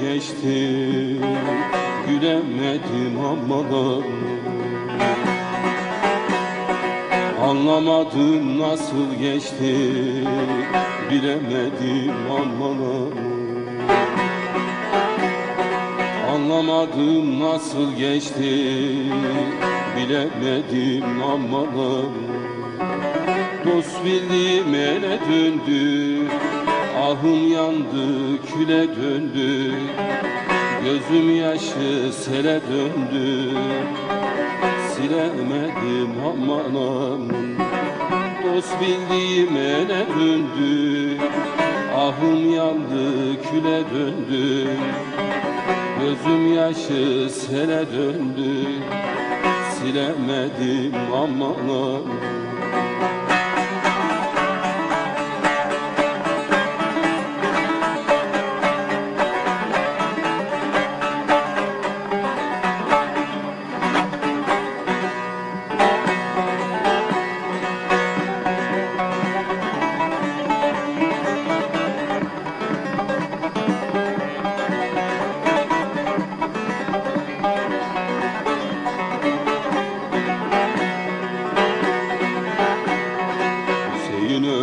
geçti. Gülemedim aman Anlamadım nasıl geçti. Bilemedim aman Anlamadım nasıl geçti. Bilemedim aman. Dost bildiğim ele döndü Ahım yandı küle döndü. Gözüm yaşı sele döndü. Silemedim aman aman. Dost bildiğim ele döndü? Ahım yandı küle döndü. Gözüm yaşı sele döndü. Silemedim aman aman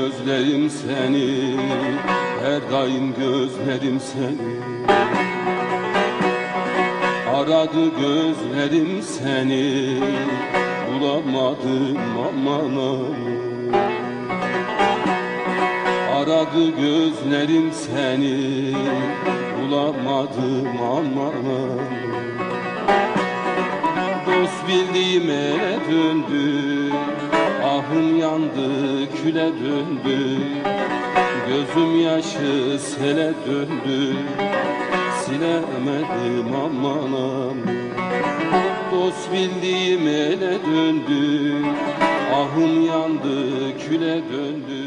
Hüseyin özlerim seni Her daim gözlerim seni. Aradı gözlerim seni Bulamadım aman Aradı gözlerim seni Bulamadım aman aman. Dost bildiğim ele döndü Ahım yandı küle döndü. Gözüm yaşı sele döndü. Silemedim aman aman. Dost bildiğim ele döndü. Ahım yandı küle döndü